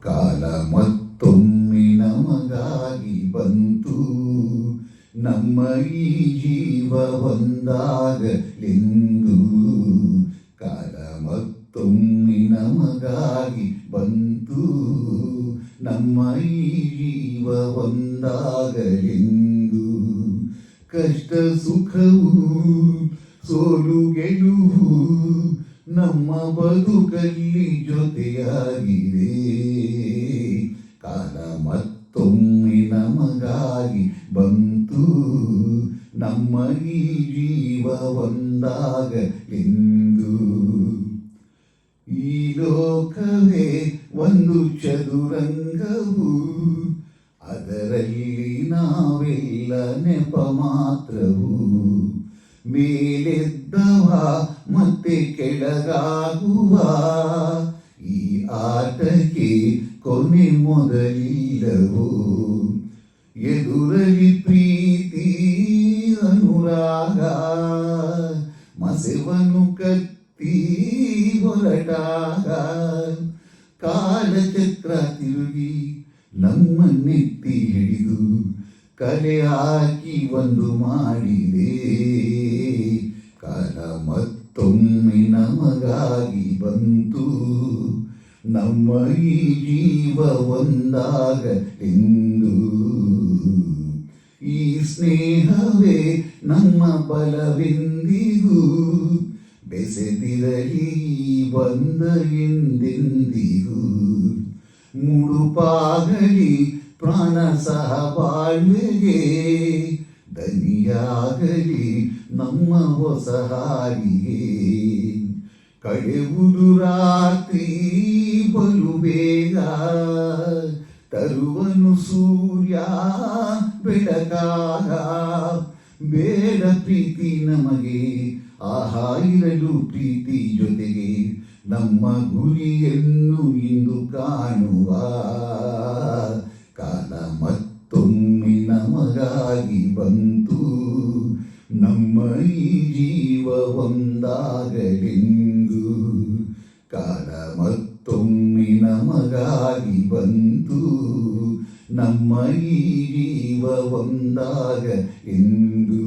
ಕಾಲ ಮತ್ತೊಮ್ಮೆ ನಮಗಾಗಿ ಬಂತು. ನಮ್ಮ ಈ ಜೀವ ಒಂದಾಗಲೆಂದು. ಕಾಲ ಮತ್ತೊಮ್ಮೆ ನಮಗಾಗಿ ಬಂತು. ನಮ್ಮ ಈ ಜೀವ ಒಂದಾಗಲೆಂದು. ಕಷ್ಟ ಸುಖವು ಸೋಲು ಗೆಲುವು ನಮ್ಮ ಬದುಕಲ್ಲಿ ಜೊತೆಯಾಗಿದೆ. ಕಾಲ ಮತ್ತೊಮ್ಮೆ ನಮಗಾಗಿ ಬಂತು. ನಮ್ಮ ಈ ಜೀವ ಒಂದಾಗ ಎಂದು ಈ ಲೋಕವೇ ಒಂದು ಚದುರಂಗವು. ಅದರಲ್ಲಿ ನಾವೆಲ್ಲ ನೆಪ ಮಾತ್ರವು. ಮೇಲೆದ್ದವ ಮತ್ತೆ ಕೆಳಗಾಗುವ ಈ ಆಟಕ್ಕೆ ಕೊನೆ ಮೊದಲಿಲ್ಲವು ಎದುರಲ್ಲಿ ಪ್ರೀತಿ ಅನುರಾಗ ಮಸೆವನು ಕತ್ತಿ ಹೊರಟಾಗ ಕಾಲಚಕ್ರ ತಿರುಗಿ ನಮ್ಮನ್ನೆತ್ತಿ ಹಿಡಿದು ಕಲೆ ಹಾಕಿ ಒಂದು ಮಾಡಿದೆ ಬಂತು ನಮ್ಮ ಈ ಜೀವ ಒಂದಾಗ ಎಂದು. ಈ ಸ್ನೇಹವೇ ನಮ್ಮ ಬಲವೆಂದಿಗೂ. ಬೆಸೆದಿರಲಿ ಬಂದ ಎಂದೆಂದಿಗೂ. ಮುಡುಪಾಗಲಿ ಪ್ರಾಣ ಸಹ ಬಾಳ್ವೆಗೆ ದನಿಯಾಗಲಿ ನಮ್ಮ ಹೊಸ ಹಾಡಿಗೆ ಕಳೆಯುವುದು ರಾತ್ರಿ ಬಲು ಬೇಗ. ತರುವನು ಸೂರ್ಯ ಬೆಳಕಾಗ. ಬೇಡ ಪ್ರೀತಿ ನಮಗೆ, ಆಹಾ ಇರಲು ಪ್ರೀತಿ ಜೊತೆಗೆ ನಮ್ಮ ಗುರಿಯನ್ನು ಇಂದು ಕಾಣುವ. ಕಾಲ ಮತ್ತೊಮ್ಮೆ ನಮಗಾಗಿ ಬಂತು. ನಮ್ಮ ಈ ಜೀವ ಒಂದಾಗಲೆಂದು ನಮಗಾಗಿ ಬಂತು ನಮ್ಮ ಈ ಜೀವ ಒಂದಾಗ ಎಂದು